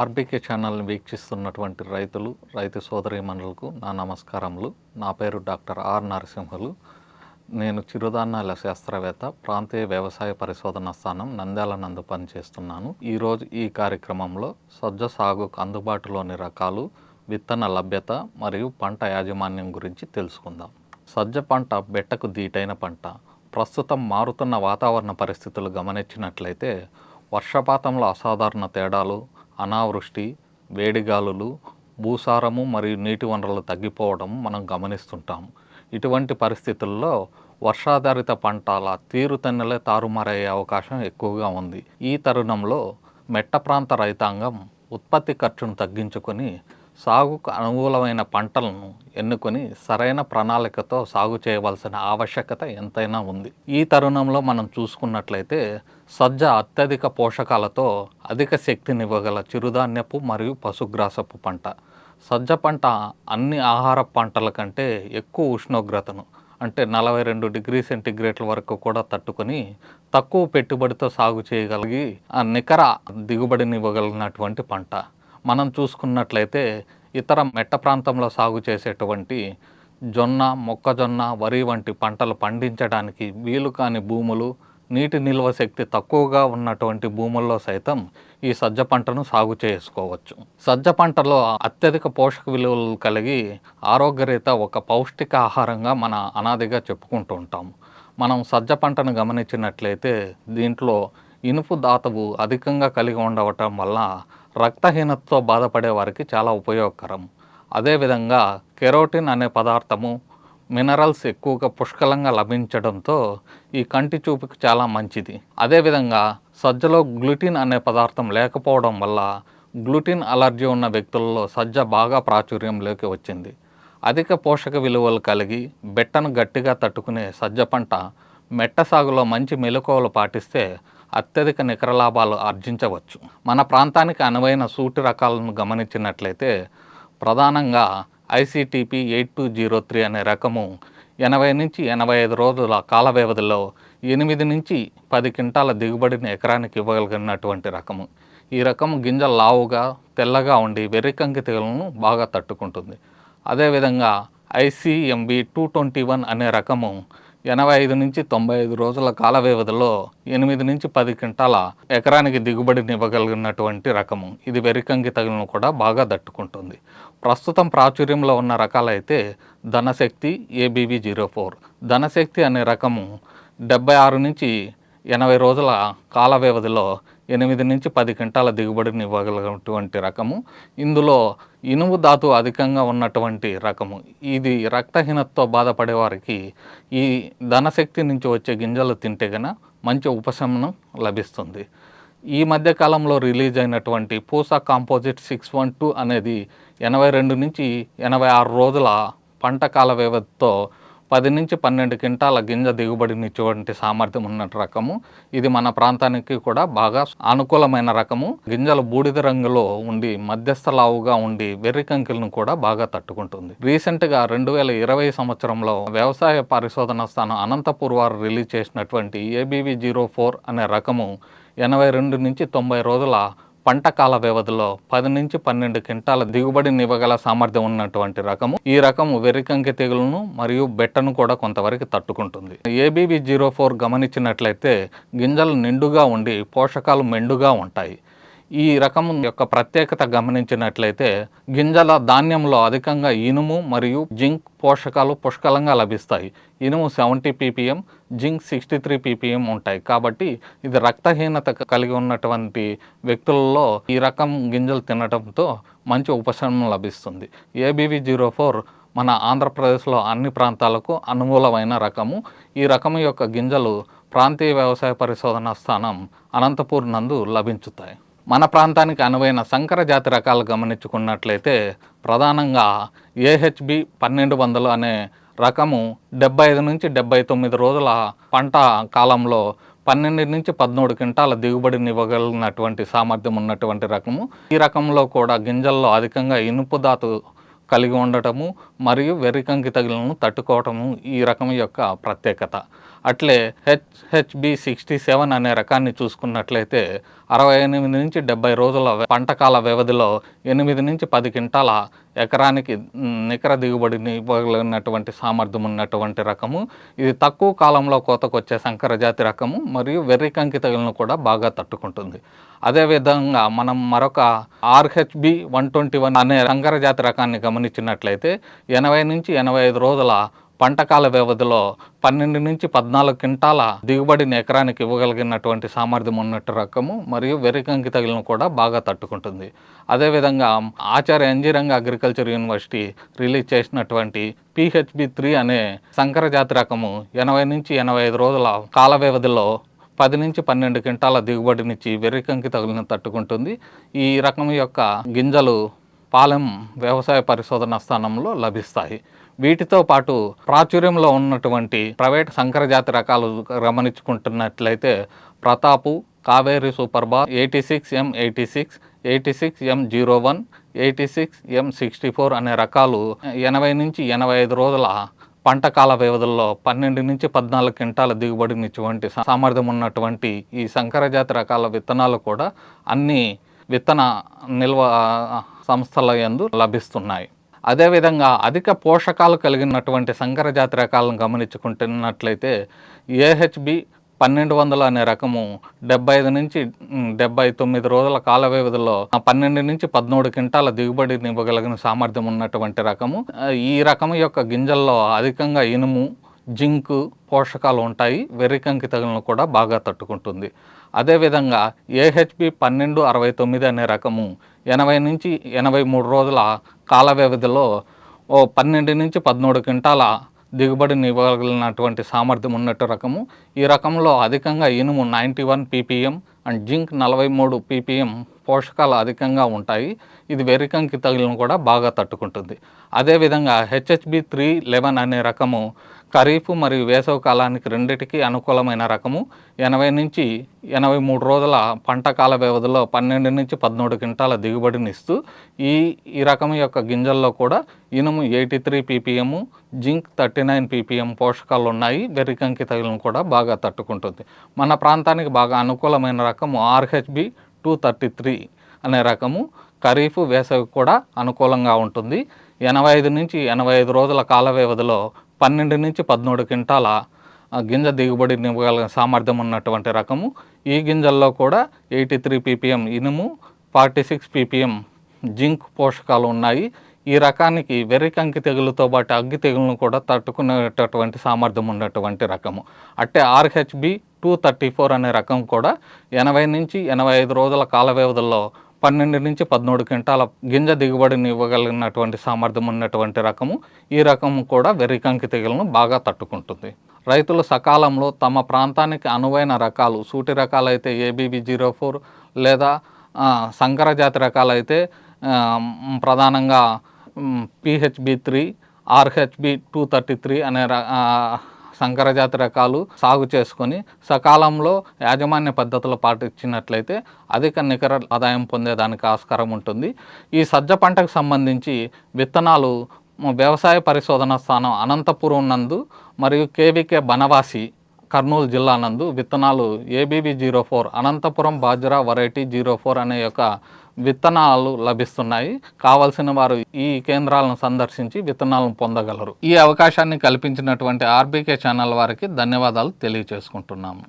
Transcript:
RBK ఛానల్ని వీక్షిస్తున్నటువంటి రైతులు రైతు సోదరీమణులకు నా నమస్కారములు. నా పేరు డాక్టర్ ఆర్ నరసింహులు. నేను చిరుధాన్యాల శాస్త్రవేత్త ప్రాంతీయ వ్యవసాయ పరిశోధన స్థానం నంద్యాల నందు పనిచేస్తున్నాను. ఈరోజు ఈ కార్యక్రమంలో సజ్జ సాగుకు అందుబాటులోని రకాలు విత్తన లభ్యత మరియు పంట యాజమాన్యం గురించి తెలుసుకుందాం. సజ్జ పంట బెట్టకు దీటైన పంట. ప్రస్తుతం మారుతున్న వాతావరణ పరిస్థితులు గమనించినట్లయితే వర్షపాతంలో అసాధారణ తేడాలు అనావృష్టి వేడిగాలులు భూసారము మరియు నీటి వనరులు తగ్గిపోవడం మనం గమనిస్తుంటాం. ఇటువంటి పరిస్థితుల్లో వర్షాధారిత పంటల తీరుతెన్నెలే తారుమారయ్యే అవకాశం ఎక్కువగా ఉంది. ఈ తరుణంలో మెట్ట ప్రాంత రైతాంగం ఉత్పత్తి ఖర్చును తగ్గించుకొని సాగుకు అనుకూలమైన పంటలను ఎన్నుకొని సరైన ప్రణాళికతో సాగు చేయవలసిన ఆవశ్యకత ఎంతైనా ఉంది. ఈ తరుణంలో మనం చూసుకున్నట్లయితే సజ్జ అత్యధిక పోషకాలతో అధిక శక్తినివ్వగల చిరుధాన్యపు మరియు పశుగ్రాసపు పంట. సజ్జ పంట అన్ని ఆహార పంటల కంటే ఎక్కువ ఉష్ణోగ్రతను అంటే నలభై రెండు డిగ్రీ సెంటీగ్రేడ్ల వరకు కూడా తట్టుకొని తక్కువ పెట్టుబడితో సాగు చేయగలిగి ఆ నికర దిగుబడినివ్వగలిగినటువంటి పంట. మనం చూసుకున్నట్లయితే ఇతర మెట్ట ప్రాంతంలో సాగు చేసేటువంటి జొన్న మొక్కజొన్న వరి వంటి పంటలు పండించడానికి వీలు కాని భూములు నీటి నిల్వ శక్తి తక్కువగా ఉన్నటువంటి భూముల్లో సైతం ఈ సజ్జ పంటను సాగు చేసుకోవచ్చు. సజ్జ పంటలో అత్యధిక పోషక విలువలు కలిగి ఆరోగ్యరీత ఒక పౌష్టిక ఆహారంగా మన అనాదిగా చెప్పుకుంటూ ఉంటాం. మనం సజ్జ పంటను గమనించినట్లయితే దీంట్లో ఇనుపు దాతవు అధికంగా కలిగి ఉండవటం వల్ల రక్తహీనతతో బాధపడే వారికి చాలా ఉపయోగకరం. అదేవిధంగా కెరోటిన్ అనే పదార్థము మినరల్స్ ఎక్కువగా పుష్కలంగా లభించడంతో ఈ కంటి చూపుకి చాలా మంచిది. అదేవిధంగా సజ్జలో గ్లూటిన్ అనే పదార్థం లేకపోవడం వల్ల గ్లూటిన్ అలర్జీ ఉన్న వ్యక్తుల్లో సజ్జ బాగా ప్రాచుర్యంలోకి వచ్చింది. అధిక పోషక విలువలు కలిగి బెట్టను గట్టిగా తట్టుకునే సజ్జ పంట మెట్ట సాగులో మంచి మెలకువలు పాటిస్తే అత్యధిక నికర లాభాలు ఆర్జించవచ్చు. మన ప్రాంతానికి అనువైన సూటి రకాలను గమనించినట్లయితే ప్రధానంగా ICTP eight two zero three అనే రకము ఎనభై నుంచి ఎనభై ఐదు రోజుల కాల వ్యవధిలో ఎనిమిది నుంచి పది క్వింటాల దిగుబడిని ఎకరానికి ఇవ్వగలిగినటువంటి రకము. ఈ రకం గింజ లావుగా తెల్లగా ఉండి వెర్రికంకి తెగులను బాగా తట్టుకుంటుంది. అదేవిధంగా ఐసీఎంబి టూ ట్వంటీ వన్ అనే రకము ఎనభై ఐదు నుంచి తొంభై ఐదు రోజుల కాల వ్యవధిలో ఎనిమిది నుంచి పది క్వింటాల ఎకరానికి దిగుబడిని ఇవ్వగలిగినటువంటి రకము. ఇది వెరికంగి తగులను కూడా బాగా దట్టుకుంటుంది. ప్రస్తుతం ప్రాచుర్యంలో ఉన్న రకాలైతే Dhanashakti ABV zero four. Dhanashakti అనే రకము డెబ్బై ఆరు నుంచి ఎనభై రోజుల కాల వ్యవధిలో ఎనిమిది నుంచి పది క్వింటాల దిగుబడిని ఇవ్వగలిగినటువంటి రకము. ఇందులో ఇనుము ధాతు అధికంగా ఉన్నటువంటి రకము. ఇది రక్తహీనతతో బాధపడే వారికి ఈ ధనశక్తి నుంచి వచ్చే గింజలు తింటే గన మంచి ఉపశమనం లభిస్తుంది. ఈ మధ్య కాలంలో రిలీజ్ అయినటువంటి Pusa composite six one two అనేది ఎనభై రెండు నుంచి ఎనభై ఆరు రోజుల పంట కాల వ్యవధితో పది నుంచి పన్నెండు క్వింటాల గింజ దిగుబడినిచ్చేటువంటి సామర్థ్యం ఉన్న రకము. ఇది మన ప్రాంతానికి కూడా బాగా అనుకూలమైన రకము. గింజలు బూడిద రంగులో ఉండి మధ్యస్థ లావుగా ఉండి వెర్రి కంకిలను కూడా బాగా తట్టుకుంటుంది. రీసెంట్గా రెండు వేల ఇరవై సంవత్సరంలో వ్యవసాయ పరిశోధన స్థానం అనంతపూర్ వారు రిలీజ్ చేసినటువంటి ఏబీవీ జీరో ఫోర్ అనే రకము ఎనభై రెండు నుంచి తొంభై రోజుల పంట కాల వ్యవధిలో పది నుంచి పన్నెండు క్వింటాల దిగుబడిని ఇవ్వగల సామర్థ్యం ఉన్నటువంటి రకము. ఈ రకము వెర్రికంకి తెగులను మరియు బెట్టను కూడా కొంతవరకు తట్టుకుంటుంది. ఏబీబీ జీరో ఫోర్ గమనించినట్లయితే గింజలు నిండుగా ఉండి పోషకాలు మెండుగా ఉంటాయి. ఈ రకం యొక్క ప్రత్యేకత గమనించినట్లయితే గింజల ధాన్యంలో అధికంగా ఇనుము మరియు జింక్ పోషకాలు పుష్కలంగా లభిస్తాయి. ఇనుము seventy ppm zinc sixty three ppm ఉంటాయి. కాబట్టి ఇది రక్తహీనత కలిగి ఉన్నటువంటి వ్యక్తులలో ఈ రకం గింజలు తినడంతో మంచి ఉపశమనం లభిస్తుంది. ఏబీవీ జీరో ఫోర్ మన ఆంధ్రప్రదేశ్లో అన్ని ప్రాంతాలకు అనుకూలమైన రకము. ఈ రకము యొక్క గింజలు ప్రాంతీయ వ్యవసాయ పరిశోధన స్థానం అనంతపూర్ నందు లభించుతాయి. మన ప్రాంతానికి అనువైన సంకర జాతి రకాలు గమనించుకున్నట్లయితే ప్రధానంగా ఏహెచ్బి పన్నెండు వందలు అనే రకము డెబ్బై ఐదు నుంచి డెబ్బై తొమ్మిది రోజుల పంట కాలంలో పన్నెండు నుంచి పదమూడు క్వింటాల దిగుబడిని ఇవ్వగలిగినటువంటి సామర్థ్యం ఉన్నటువంటి రకము. ఈ రకంలో కూడా గింజల్లో అధికంగా ఇనుపు ధాతు కలిగి ఉండటము మరియు వెర్రికంకి తగిలను తట్టుకోవటము ఈ రకం యొక్క ప్రత్యేకత. అట్లే హెచ్హెచ్బి సిక్స్టీ సెవెన్ అనే రకాన్ని చూసుకున్నట్లయితే అరవై ఎనిమిది నుంచి డెబ్బై రోజుల పంటకాల వ్యవధిలో ఎనిమిది నుంచి పది క్వింటాల ఎకరానికి నికర దిగుబడిని ఇవ్వగలిగినటువంటి సామర్థ్యం ఉన్నటువంటి రకము. ఇది తక్కువ కాలంలో కోతకొచ్చే సంకరజాతి రకము మరియు వెర్రి కంకి కూడా బాగా తట్టుకుంటుంది. అదేవిధంగా మనం మరొక ఆర్హెచ్బి వన్ ట్వంటీ వన్ అనే సంకర జాతి రకాన్ని గమనించినట్లయితే ఎనభై నుంచి ఎనభై ఐదు రోజుల పంటకాల వ్యవధిలో పన్నెండు నుంచి పద్నాలుగు క్వింటాల దిగుబడిని ఎకరానికి ఇవ్వగలిగినటువంటి సామర్థ్యం ఉన్నట్టు రకము మరియు వెరికంకి తగిలిన కూడా బాగా తట్టుకుంటుంది. అదేవిధంగా Acharya NG Ranga agriculture university release చేసినటువంటి పిహెచ్బి త్రీ అనే సంకరజాతి రకము ఎనభై నుంచి ఎనభై ఐదు రోజుల కాల వ్యవధిలో పది నుంచి పన్నెండు క్వింటాల దిగుబడినిచ్చి వెర్రికంకి తగిలిన తట్టుకుంటుంది. ఈ రకం యొక్క గింజలు పాలెం వ్యవసాయ పరిశోధన స్థానంలో లభిస్తాయి. వీటితో పాటు ప్రాచుర్యంలో ఉన్నటువంటి ప్రైవేట్ సంకరజాతి రకాలు గమనించుకుంటున్నట్లయితే Pratap Kaveri super bar eighty six M eighty six eighty six M zero one eighty six M sixty four అనే రకాలు ఎనభై నుంచి ఎనభై ఐదు రోజుల పంట కాల వ్యవధుల్లో పన్నెండు నుంచి పద్నాలుగు క్వింటాల దిగుబడినిచ్చేటువంటి సామర్థ్యం ఉన్నటువంటి ఈ సంకరజాతి రకాల విత్తనాలు కూడా అన్ని విత్తన నిల్వ సంస్థల యందు లభిస్తున్నాయి. అదేవిధంగా అధిక పోషకాలు కలిగినటువంటి సంకరజాతి రకాలను గమనించుకుంటున్నట్లయితే ఏహెచ్బి పన్నెండు వందలు అనే రకము డెబ్బై ఐదు నుంచి డెబ్బై తొమ్మిది రోజుల కాల వ్యవధిలో పన్నెండు నుంచి పదమూడు క్వింటాల దిగుబడిని ఇవ్వగలిగిన సామర్థ్యం ఉన్నటువంటి రకము. ఈ రకము యొక్క గింజల్లో అధికంగా ఇనుము జింకు పోషకాలు ఉంటాయి. వెర్రికంకి తగులను కూడా బాగా తట్టుకుంటుంది. అదేవిధంగా ఏహెచ్బి పన్నెండు అరవై తొమ్మిది అనే రకము ఎనభై నుంచి ఎనభై మూడు రోజుల కాల వ్యవధిలో ఓ పన్నెండు నుంచి పదమూడు క్వింటాల దిగుబడిని ఇవ్వగలిగినటువంటి సామర్థ్యం ఉన్నట్టు రకము. ఈ రకంలో అధికంగా ఇనుము ninety one ppm and zinc నలభై మూడు పీపీఎం పోషకాలు అధికంగా ఉంటాయి. ఇది వెరికంకి తగిలిన కూడా బాగా తట్టుకుంటుంది. అదేవిధంగా హెచ్హెచ్బి త్రీ లెవెన్ అనే రకము ఖరీఫ్ మరియు వేసవి కాలానికి రెండిటికి అనుకూలమైన రకము. ఎనభై నుంచి ఎనభై మూడు రోజుల పంట కాల వ్యవధిలో పన్నెండు నుంచి పదమూడు క్వింటాల దిగుబడిని ఇస్తూ ఈ ఈ రకం యొక్క గింజల్లో కూడా ఇనుము eighty three ppm zinc thirty nine ppm పోషకాలు ఉన్నాయి. వెర్రికంకి తగిలిన కూడా బాగా తట్టుకుంటుంది. మన ప్రాంతానికి బాగా అనుకూలమైన రకము ఆర్హెచ్బి టూ థర్టీ త్రీ అనే రకము ఖరీఫ్ వేసవి కూడా అనుకూలంగా ఉంటుంది. ఎనభై ఐదు నుంచి ఎనభై ఐదు రోజుల కాల వ్యవధిలో పన్నెండు నుంచి పదమూడు క్వింటాల గింజ దిగుబడిని ఇవ్వగలిగిన సామర్థ్యం ఉన్నటువంటి రకము. ఈ గింజల్లో కూడా ఎయిటీ త్రీ పీపీఎం ఇనుము ఫార్టీ సిక్స్ పీపీఎం జింక్ పోషకాలు ఉన్నాయి. ఈ రకానికి వెర్రికంకి తెగులుతో పాటు అగ్గి తెగులను కూడా తట్టుకునేటటువంటి సామర్థ్యం ఉన్నటువంటి రకము. అట్టే ఆర్హెచ్బి టూ థర్టీ ఫోర్ అనే రకం కూడా ఎనభై నుంచి ఎనభై ఐదు రోజుల కాల వ్యవధుల్లో పన్నెండు నుంచి పదమూడు క్వింటాల గింజ దిగుబడిని ఇవ్వగలిగినటువంటి సామర్థ్యం ఉన్నటువంటి రకము. ఈ రకము కూడా వెర్రికంకి తెగులను బాగా తట్టుకుంటుంది. రైతులు సకాలంలో తమ ప్రాంతానికి అనువైన రకాలు సూటి రకాలైతే ఏబీబీ జీరో ఫోర్ లేదా సంకరజాతి సంకర జాతి రకాలైతే ప్రధానంగా PHB three RHB two thirty three అనే ర- సంకర జాతి రకాలు సాగు చేసుకొని సకాలంలో యాజమాన్య పద్ధతులు పాటించినట్లయితే అధిక నికర ఆదాయం పొందేదానికి ఆస్కారం ఉంటుంది. ఈ సజ్జ పంటకు సంబంధించి విత్తనాలు వ్యవసాయ పరిశోధన స్థానం అనంతపురం నందు మరియు కేవీకే బనవాసి కర్నూలు జిల్లా నందు విత్తనాలు ABB zero four Anantapur bajra variety zero four అనే యొక్క విత్తనాలు లభిస్తున్నాయి. కావలసిన వారు ఈ కేంద్రాలను సందర్శించి విత్తనాలను పొందగలరు. ఈ అవకాశాన్ని కల్పించినటువంటి ఆర్బీకే ఛానల్ వారికి ధన్యవాదాలు తెలియజేసుకుంటున్నాము